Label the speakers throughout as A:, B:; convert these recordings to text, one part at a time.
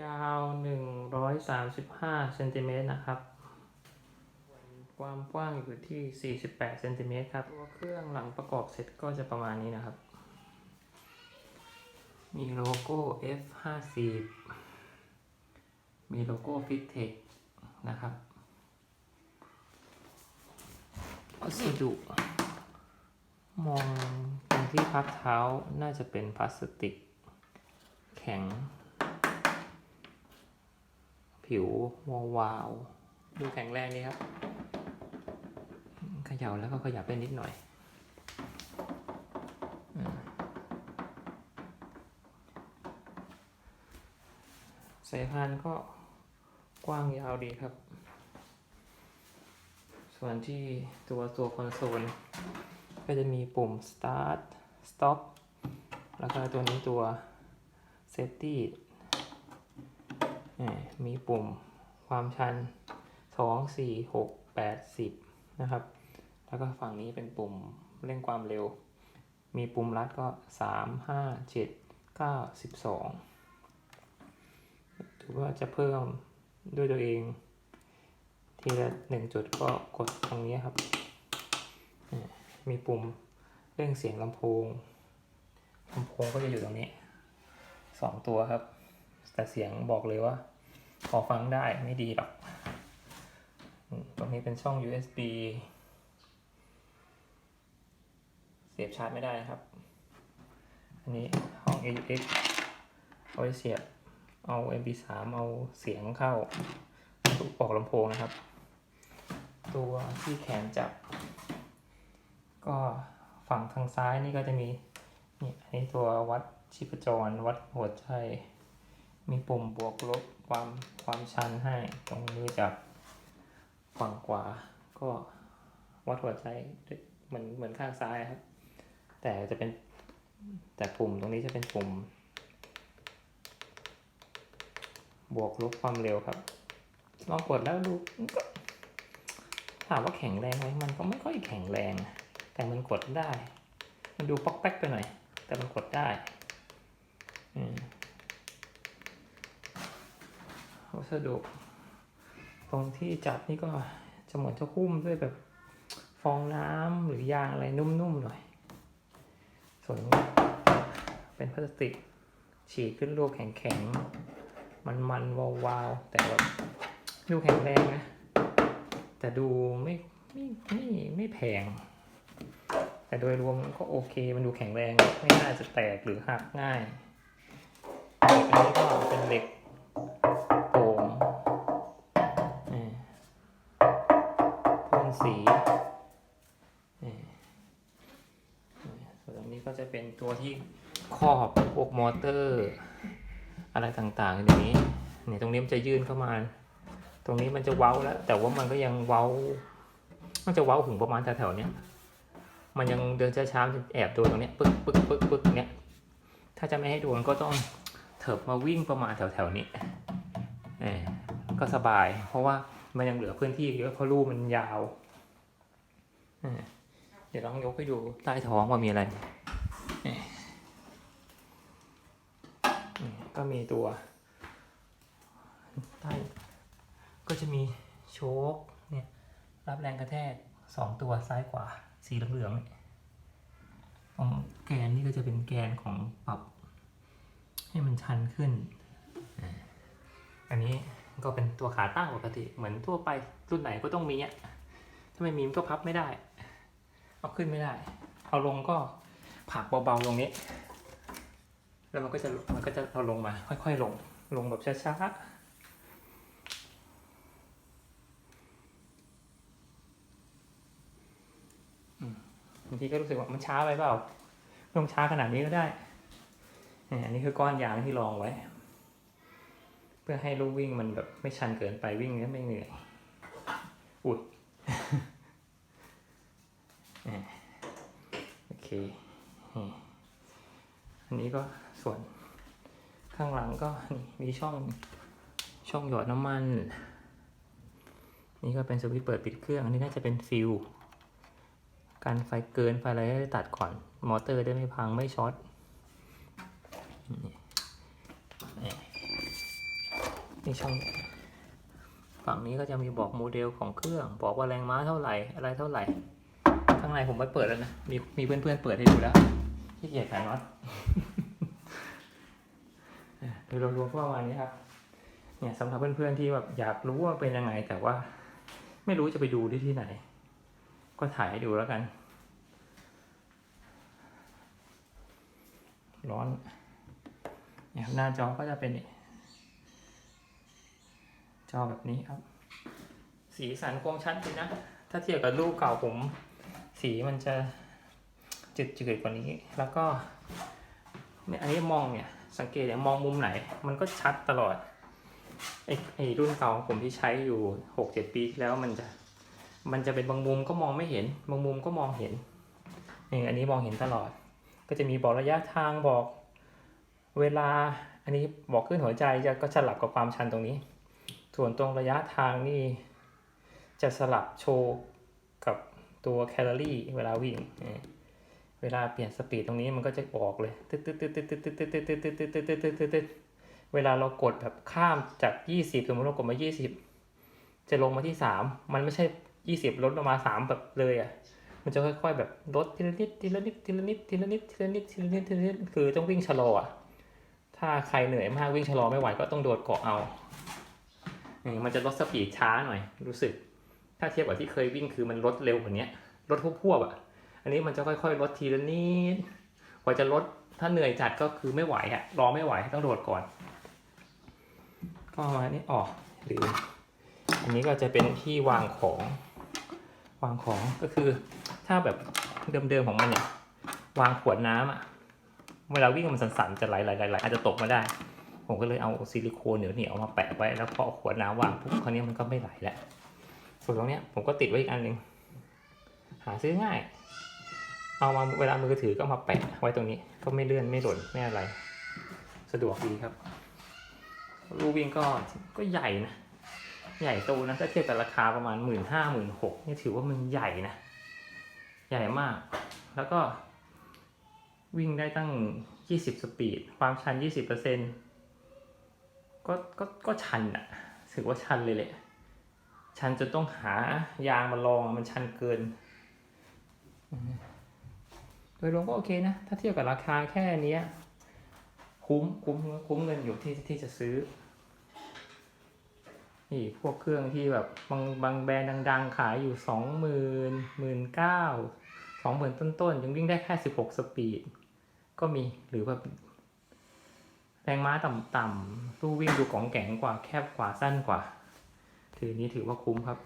A: ยาว 135เซนติเมตรนะครับ ความกว้างอยู่ที่ 48เซนติเมตรครับตัวเครื่องหลังประกอบเสร็จก็จะประมาณนี้นะครับ มีโลโก้ F50 มีโลโก้ Fittech นะครับวัสดุมองตรงที่พักเท้าน่าจะเป็นพลาสติก แข็ง ผิววาวาวๆดูแข็งแรงดีครับขย่าแล้วก็ขยับได้นิดหน่อยสายพานก็กว้างยาวดีครับ ส่วนที่ตัวตัวคอนโซล ก็จะมีปุ่ม start stop แล้วก็ตัวนี้ตัว safety มีปุ่มความชัน 2 4 6 8 10 นะครับ แล้วก็ฝั่งนี้เป็นปุ่มเร่งความเร็ว มีปุ่มลัดก็ 3 5 7 9 12 ถือว่าจะเพิ่มด้วยตัวเอง ทีละหนึ่งจุดก็กดตรงนี้ครับ มีปุ่มเร่งเสียงลำโพงลำโพงก็จะอยู่ตรงนี้สองตัวครับ แต่เสียงบอกเลยว่าพอฟังได้ไม่ดีหรอกตรงนี้เป็นช่อง USB เสียบชาร์จไม่ได้นะครับ อันนี้ห้อง AUX เอาไว้เสียบเอา MP3 เอาเสียงเข้าทุกปอกลำโพงนะครับ ตัวที่แขนจับ ก็ฝั่งทางซ้ายนี่ก็จะมีนี่อันนี้ตัววัดชีพจรวัดหัวใจ มีปุ่มบวกลบความความชันให้ตรงนี้จากฝั่งขวา ก็วัดหัวใจเหมือนเหมือนข้างซ้ายครับ แต่จะเป็นแต่ปุ่มตรงนี้จะเป็นปุ่ม บวกลบความเร็วครับ ลองกดแล้วดูก็ถามว่าแข็งแรงไหมมันก็ไม่ค่อยแข็งแรง แต่มันกดได้ มันดูป๊อกแป๊กไปหน่อย แต่มันกดได้ อืม วัสดุ ตรงที่จับนี่ก็จะเหมือนจะหุ้มด้วยแบบฟองน้ำหรือยางอะไรนุ่มๆหน่อย ส่วนนี้เป็นพลาสติก ฉีดขึ้นรูปแข็งๆ มันๆ วาวๆ แต่แบบดูแข็งแรงนะ แต่ดูไม่ไม่ไม่ไม่แพง แต่โดยรวมมันก็โอเค มันดูแข็งแรง ไม่น่าจะแตกหรือหักง่าย อันนี้ก็เป็นเหล็ก พ่นสีส่วนตรงนี้ก็จะเป็นตัวที่ครอบพวกมอเตอร์ อะไรต่างๆอย่างนี้เนี่ยตรงนี้มันจะยื่นเข้ามา ตรงนี้มันจะเว้าแล้ว แต่ว่ามันก็ยังเว้า มันจะเว้าถึงประมาณแถวๆเนี้ยมันยังเดินช้าๆแอบโดนตรงเนี้ยปึ๊กปึ๊กปึ๊กปึ๊กเนี้ยถ้าจะไม่ให้โดนก็ต้องเถิบมาวิ่งประมาณแถวๆนี้เออก็สบาย เพราะว่า มันยังเหลือพื้นที่เยอะเพราะรูมันยาวเดี๋ยวลองยกให้ดูใต้ท้องว่ามีอะไร ก็มีตัวใต้ก็จะมีโชคเนี่ยรับแรงกระแทกสองตัวซ้ายขวาสีเหลืองๆเนี่ยของแกนนี่ก็จะเป็นแกนของปรับ ให้มันชันขึ้น อันนี้ ก็เป็นตัวขาตั้งปกติเหมือนทั่วไปรุ่นไหนก็ต้องมีอะถ้าไม่มีมันก็พับไม่ได้ เอาขึ้นไม่ได้ เอาลงก็ผักเบาๆตรงนี้ แล้วมันก็จะมันก็จะเอาลงมา ค่อยๆลง ลงแบบช้าๆบางทีก็รู้สึกว่ามันช้าไปเปล่าไม่ต้องช้าขนาดนี้ก็ได้ อันนี้คือก้อนยางที่รองไว้ เพื่อให้ลูกวิ่งมันแบบไม่ชันเกินไปวิ่งแล้วไม่เหนื่อยอุ้ยโอเคอันนี้ก็ส่วนข้างหลังก็มีช่องช่องหยอดน้ำมัน นี่ก็เป็นสวิตช์เปิดปิดเครื่อง อันนี้น่าจะเป็นฟิลการไฟเกินไฟอะไรได้ตัดก่อน มอเตอร์ได้ไม่พังไม่ช็อตนี่นี่ นี่ช่องฝั่งนี้ก็จะมีบอกโมเดลของเครื่อง บอกว่าแรงม้าเท่าไหร่ อะไรเท่าไหร่ ข้างในผมไปเปิดแล้วนะ มีมีเพื่อนๆเปิดให้ดูแล้วขี้เกียจขายน็อตโดยรวมๆก็ประมาณนี้ครับ เนี่ยสำหรับเพื่อนๆที่แบบอยากรู้ว่าเป็นยังไง แต่ว่า ไม่รู้จะไปดูที่ที่ไหน ก็ถ่ายให้ดูแล้วกัน ร้อนเนี่ยหน้าจอก็จะเป็นนี่ จอแบบนี้ครับ สีสันคมชัดดีนะ ถ้าเทียบกับรูปเก่าผม สีมันจะจืดๆกว่านี้ แล้วก็เนี่ยอันนี้มองเนี่ย สังเกตเนี่ยมองมุมไหน มันก็ชัดตลอดไอ้ไอ้รุ่นเก่าของผมที่ใช้อยู่หกเจ็ดปีที่แล้วมันจะมันจะเป็นบางมุมก็มองไม่เห็น บางมุมก็มองเห็นนี่อันนี้มองเห็นตลอด ก็จะมีบอกระยะทางบอกเวลา อันนี้บอกขึ้นหัวใจจะก็สลับกับความชันตรงนี้ ส่วนตรงระยะทางนี่จะสลับโชว์กับตัวแคลอรี่เวลาวิ่ง เวลาเปลี่ยนสปีดตรงนี้มันก็จะออกเลยตึ๊ดตึ๊ดตึ๊ดตึ๊ดตึ๊ดตึ๊ดตึ๊ดตึ๊ดตึ๊ดตึ๊ดตึ๊ดตึ๊ดตึ๊ดตึ๊ดเวลาเรากดแบบข้ามจาก 20 สมมติเรากดมา 20 จะลงมาที่ 3 มันไม่ใช่ 20 ลดลงมา 3 แบบเลยอะ มันจะค่อย ๆ แบบลดทีละนิดทีละนิดทีละนิดทีละนิดทีละนิดทีละนิดทีละนิดคือต้องวิ่งชะลออะ ถ้าใครเหนื่อยมากวิ่งชะลอไม่ไหวก็ต้องโดดเกาะเอา มันจะลดสปีดช้าหน่อย รู้สึก ถ้าเทียบกับที่เคยวิ่งคือมันลดเร็วกว่านี้ลดพวบๆอะ อันนี้มันจะค่อยๆลดทีละนิดกว่าจะลดถ้าเหนื่อยจัดก็คือไม่ไหวอะรอไม่ไหวต้องโดดก่อน ก็มาณนี้ออกหรือ อันนี้ก็จะเป็นที่วางของ วางของก็คือ ถ้าแบบเดิมๆของมันเนี่ยวางขวดน้ำอะ เวลาวิ่งมันสั่นๆจะไหลๆๆๆอาจจะตกมาได้ ผมก็เลยเอาซิลิโคนเหนียวๆมาแปะไว้แล้วพอขวดน้ำวางปุ๊บคราวนี้มันก็ไม่ไหลแล้วส่วนตรงเนี้ยผมก็ติดไว้อีกอันหนึ่งหาซื้อง่าย เอามาเวลามือถือก็มาแปะไว้ตรงนี้ ก็ไม่เลื่อนไม่หล่นไม่อะไร สะดวกดีครับรูวิ่งก็ก็ใหญ่นะ ใหญ่โตนะถ้าเทียบกับราคาประมาณหมื่นห้าหมื่นหกนี่ถือว่ามันใหญ่นะ ใหญ่มาก แล้วก็วิ่งได้ตั้งยี่สิบสปีด ความชันยี่สิบเปอร์เซ็น ก็ก็ก็ชันอะถือว่าชันเลยแหละ ชันจนต้องหายางมาลองมันชันเกิน โดยรวมก็โอเคนะ ถ้าเทียบกับราคาแค่นี้คุ้มคุ้มคุ้มเงินอยู่ที่ที่จะซื้อ นี่พวกเครื่องที่แบบบางบางแบรนด์ดัง ๆ ขายอยู่สองหมื่นหมื่นเก้าสองหมื่นต้นๆยังวิ่งได้แค่สิบหกสปีด ก็มีหรือแบบ แรงม้าต่ำๆตู้วิ่งดูกองแก๋งกว่าแคบกว่าสั้นกว่า ถือนี้ถือว่าคุ้มครับ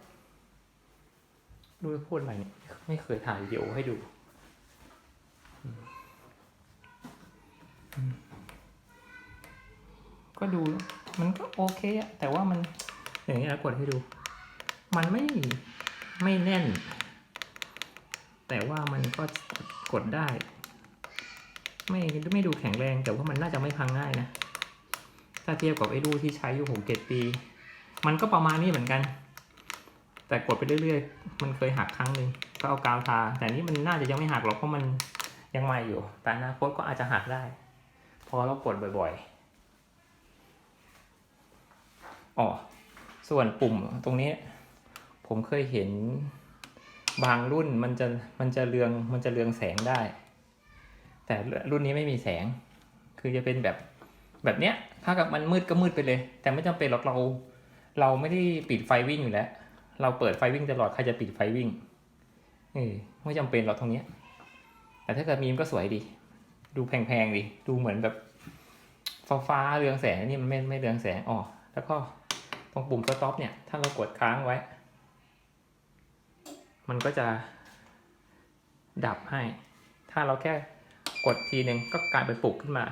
A: ดูพูดอะไรเนี่ยไม่เคยถ่ายวิดีโอให้ดู ก็ดูมันก็โอเคอะแต่ว่ามันอย่างนี้นะกดให้ดู มันไม่ไม่แน่น แต่ว่ามันก็กดได้ ไม่ไม่ดูแข็งแรงแต่ว่ามันน่าจะไม่พังง่ายนะ ถ้าเทียบกับไอ้ดูที่ใช้อยู่หกเจ็ดปี มันก็ประมาณนี้เหมือนกัน แต่กดไปเรื่อยๆ มันเคยหักครั้งหนึ่งก็เอากาวทา แต่นี่มันน่าจะยังไม่หักหรอกเพราะมันยังใหม่อยู่ แต่อนาคตก็อาจจะหักได้ พอเรากดบ่อยๆอ๋อส่วนปุ่มตรงนี้ ผมเคยเห็นบางรุ่นมันจะมันจะเรืองมันจะเรืองแสงได้ แต่รุ่นนี้ไม่มีแสง คือจะเป็นแบบแบบเนี้ย ถ้ากับมันมืดก็มืดไปเลย แต่ไม่จำเป็นหรอกเรา เราไม่ได้ปิดไฟวิ่งอยู่แล้ว เราเปิดไฟวิ่งตลอด ใครจะปิดไฟวิ่งเออไม่จำเป็นหรอกตรงเนี้ย แต่ถ้าเกิดมีมนก็สวยดี ดูแพงๆดี ดูเหมือนแบบฟ้าฟ้าเรืองแสงนี่มันไม่ไม่เรืองแสงอ๋อแล้วก็ตรงปุ่มสต็อปเนี่ย ถ้าเรากดค้างไว้ มันก็จะดับให้ ถ้าเราแค่ ดทีหนึ่งก็กลายเป็นปลุกขึ้นมา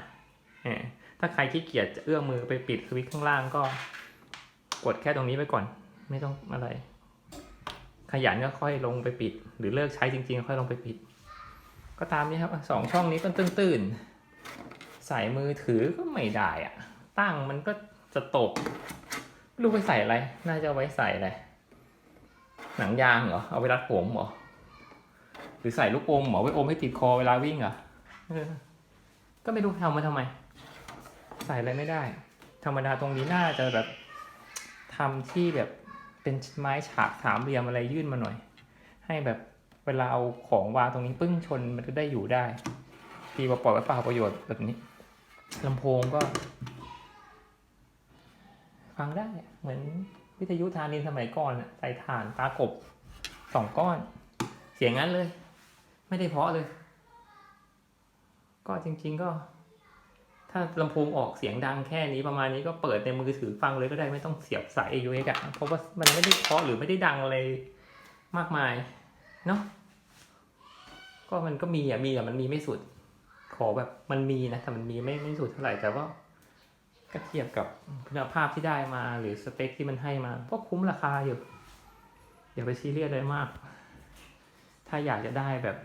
A: ถ้าใครขี้เกียจจะเอื้อมมือไปปิดสวิตช์ข้างล่างก็กดแค่ตรงนี้ไปก่อน ไม่ต้องอะไร ขยันก็ค่อยลงไปปิด หรือเลิกใช้จริงๆ ค่อยลงไปปิด ก็ตามนี้ครับสองช่องนี้ก็ตื้นๆ ใส่มือถือก็ไม่ได้อะตั้งมันก็จะตกรู้ไปใส่อะไร น่าจะไว้ใส่อะไร หนังยางเหรอ เอาไว้รัดผมเหรอ หรือใส่ลูกอมเหรอไว้อมให้ติดคอเวลาวิ่งเหรอะก็ไม่รู้ทำมาทำไม ใส่อะไรไม่ได้ ธรรมดาตรงนี้น่าจะแบบทำที่แบบเป็นไม้ฉากสามเหลี่ยมอะไรยื่นมาหน่อย ให้แบบเวลาเอาของวางตรงนี้ปึ้งชนมันก็ได้อยู่ได้ดีว่าปล่อยไว้เปล่าประโยชน์แบบนี้ลำโพงก็ ฟังได้เหมือนวิทยุทานินสมัยก่อนใส่ถ่านตากบสองก้อน เสียงงั้นเลย ไม่ได้เพาะเลย ก็จริง ๆก็ ถ้าลำโพงออกเสียงดังแค่นี้ประมาณนี้ก็เปิดในมือถือฟังเลยก็ได้ไม่ต้องเสียบสาย AUX อะเพราะว่ามันไม่ได้เพาะหรือไม่ได้ดังอะไรมากมายเนาะก็มันก็มีอะมีอะมันมีไม่สุด ขอแบบมันมีนะแต่มันมีไม่ไม่สุดเท่าไหร่แต่ว่าก็เทียบกับคุณภาพที่ได้มาหรือสเปคที่มันให้มาก็คุ้มราคาอยู่อย่าไปซีเรียสเลยมาก ถ้าอยากจะได้แบบ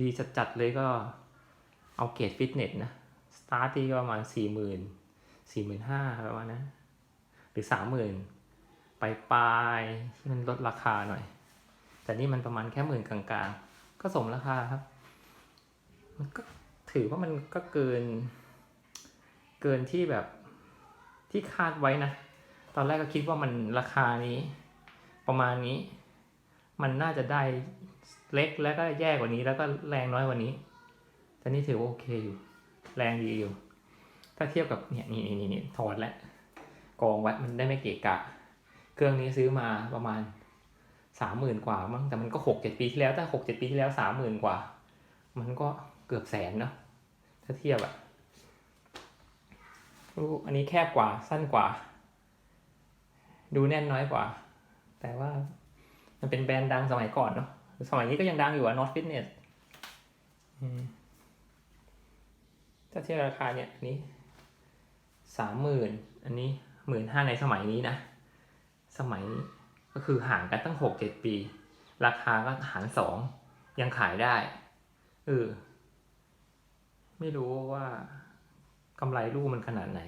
A: ดีจัดๆเลยก็ เอาเกรดฟิตเนสนะ สตาร์ทที่ประมาณสี่หมื่นสี่หมื่นห้าประมาณนะหรือสามหมื่นไปปลายที่มันลดราคาหน่อย แต่นี่มันประมาณแค่หมื่นกลางๆ ก็สมราคาครับ มันก็ถือว่ามันก็เกิน เกินที่แบบที่คาดไว้นะ ตอนแรกก็คิดว่ามันราคานี้ ประมาณนี้ มันน่าจะได้เล็กแล้วก็แย่กว่านี้แล้วก็แรงน้อยกว่านี้ แต่นี่ถือว่าโอเคอยู่ แรงดีอยู่ ถ้าเทียบกับเนี่ยนี่นี่นี่ถอดแล้วกองไว้มันได้ไม่เกะกะ เครื่องนี้ซื้อมาประมาณสามหมื่นกว่ามั้งแต่มันก็หกเจ็ดปีที่แล้ว ถ้าหกเจ็ดปีที่แล้วสามหมื่นกว่า มันก็เกือบแสนเนาะถ้าเทียบอะดูอันนี้แคบกว่าสั้นกว่า ดูแน่นน้อยกว่า แต่ว่ามันเป็นแบรนด์ดังสมัยก่อนเนาะสมัยนี้ก็ยังดังอยู่อะ Not Fitness อืม ถ้าเทียบราคาเนี่ยอันนี้สามหมื่นอันนี้หมื่นห้าในสมัยนี้นะ สมัยนี้ก็คือห่างกันตั้งหกเจ็ดปี ราคาก็หารสองยังขายได้เออไม่รู้ว่ากำไรลูกมันขนาดไหน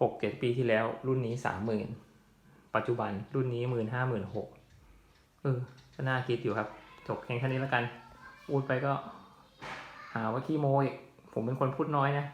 A: หกเจ็ดปีที่แล้ว รุ่นนี้สามหมื่นปัจจุบันรุ่นนี้หมื่นห้าหมื่นหกเออก็น่าคิดอยู่ครับจบเพียงแค่นี้แล้วกันพูดไปก็หาว่าขี้โมอีก ผมเป็นคนพูดน้อยนะ